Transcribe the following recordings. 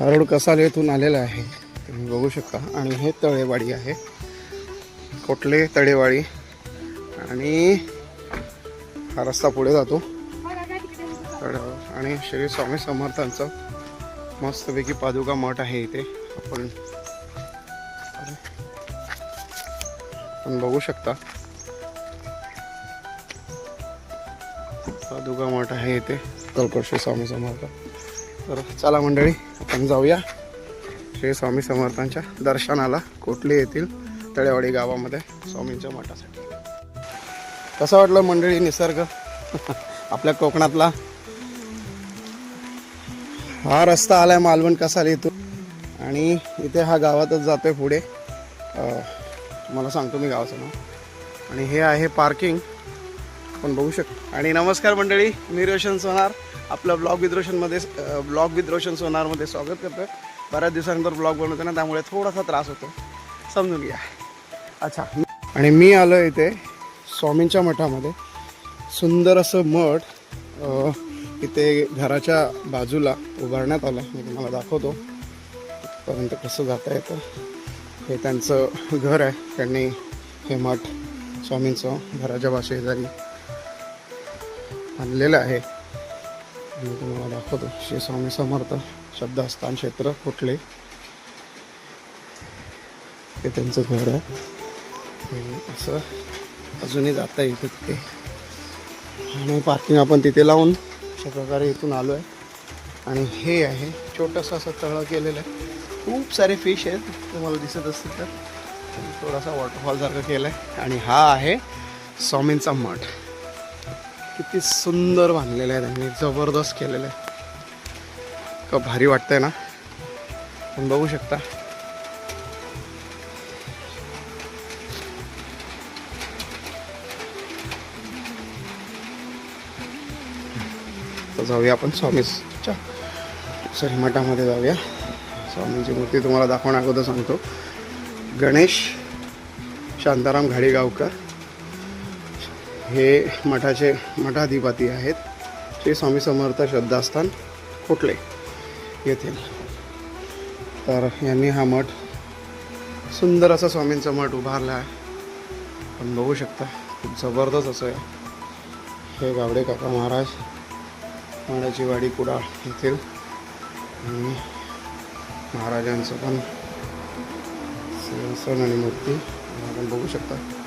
हा रोड येथून आलेला आहे. तुम्ही बघू शकता. आणि हे तळेवाडी आहे. कोटले तळेवाडी. आणि हा रस्ता पुढे जातो. आणि श्री स्वामी समर्थांचं मस्तपैकी पादुका मठ आहे इथे. आपण आपण बघू शकता. पादुका मठ आहे इथे. कल्पड श्री स्वामी समर्थ. तर चला मंडळी आपण जाऊया. श्री स्वामी समर्थांच्या दर्शनाला कोटले येथील तळेवाडी गावामध्ये स्वामींच्या मठासाठी. कसं वाटलं मंडळी निसर्ग? आपल्या कोकणातला? हा रस्ता आलाय मालवण कसाल इथून. आणि इथे हा गावातच जातोय पुढे. मला सांगतो मी गावाचं नाव. आणि हे आहे पार्किंग आपण बघू शकतो. आणि नमस्कार मंडळी मी रोशन सोनार. आपलं ब्लॉग विथ रोशनमध्ये ब्लॉग विथ रोशन सोनारमध्ये स्वागत करतोय. बऱ्याच दिवसानंतर ब्लॉग बनवतो ना त्यामुळे थोडासा त्रास होतो. समजून घ्या. अच्छा. आणि मी आलो इथे स्वामींच्या मठामध्ये. सुंदर असं मठ इथे घराच्या बाजूला उभारण्यात आलं. मी तुम्हाला दाखवतो. पर्यंत कसं जाता येतं. हे त्यांचं घर आहे. त्यांनी हे मठ स्वामींचं घराच्या भाषेजारी आणलेलं आहे. मी तुम्हाला दाखवतो. श्री स्वामी समर्थ शब्दस्थान क्षेत्र कुठले? ते त्यांचं घर आहे. असं अजूनही जाता येतं तिथे. आणि पार्किंग आपण तिथे लावून अशा प्रकारे इथून आलो आहे. आणि हे आहे छोटंसं असं तळं केलेलं आहे. खूप सारे फिश आहेत तुम्हाला दिसत असतील तर. आणि थोडासा वॉटरफॉलसारखं केलं आहे आणि हा आहे स्वामींचा मठ. किती सुंदर बांधलेलं आहे त्यांनी जबरदस्त केलेलं आहे. का भारी वाटतंय ना? पण बघू शकता. तर जाऊया आपण स्वामीच्या सॉरी मठामध्ये जाऊया. स्वामींची मूर्ती तुम्हाला दाखवण्या अगोदर सांगतो. गणेश शांताराम घाडीगावकर. हे मठाचे मठाधिपती आहेत. श्री स्वामी समर्थ श्रद्धास्थान खोटले येथील. तर यांनी हा मठ सुंदर असा स्वामींचा मठ उभारला आहे. पण बघू शकता खूप जबरदस्त असं आहे. हे गावडे काका महाराज माडाची वाडी कुडाळ येथील. आणि महाराजांचं पण सिंहासन आणि मूर्ती आपण बघू शकता.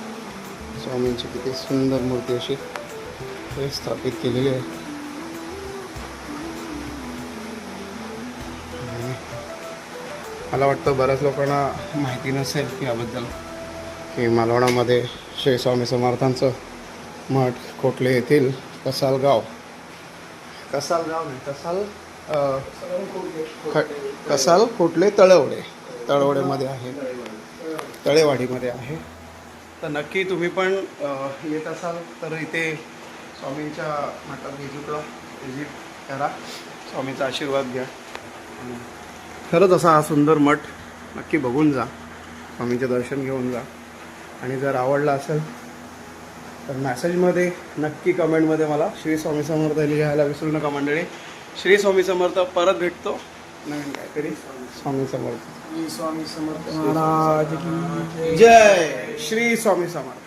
स्वामींची किती सुंदर मूर्ती अशी हे स्थापित केलेली आहे. मला वाटतं बऱ्याच लोकांना माहिती नसेल याबद्दल की मालवणामध्ये श्री स्वामी समर्थांचं मठ कोटले येथील कसाल गाव कसाल नाही कसाल ख- कसाल कोटले तळवडे. तळवडेमध्ये आहे. तळेवाडीमध्ये आहे. तर नक्की तुम्ही पण येत असाल तर इथे स्वामींच्या मठात व्हिजिटला व्हिजिट करा. स्वामींचा आशीर्वाद घ्या. खरंच असा हा सुंदर मठ नक्की बघून जा. स्वामींचे दर्शन घेऊन जा. आणि जर आवडला असेल तर मॅसेजमध्ये नक्की कमेंटमध्ये मला श्री स्वामी समर्थ लिहायला विसरू नका मंडळी. श्री स्वामी समर्थ परत भेटतो. नवीन काहीतरी स्वामी समर्थ. स्वामी समर्थ महाराज की जय. श्री स्वामी समर्थ.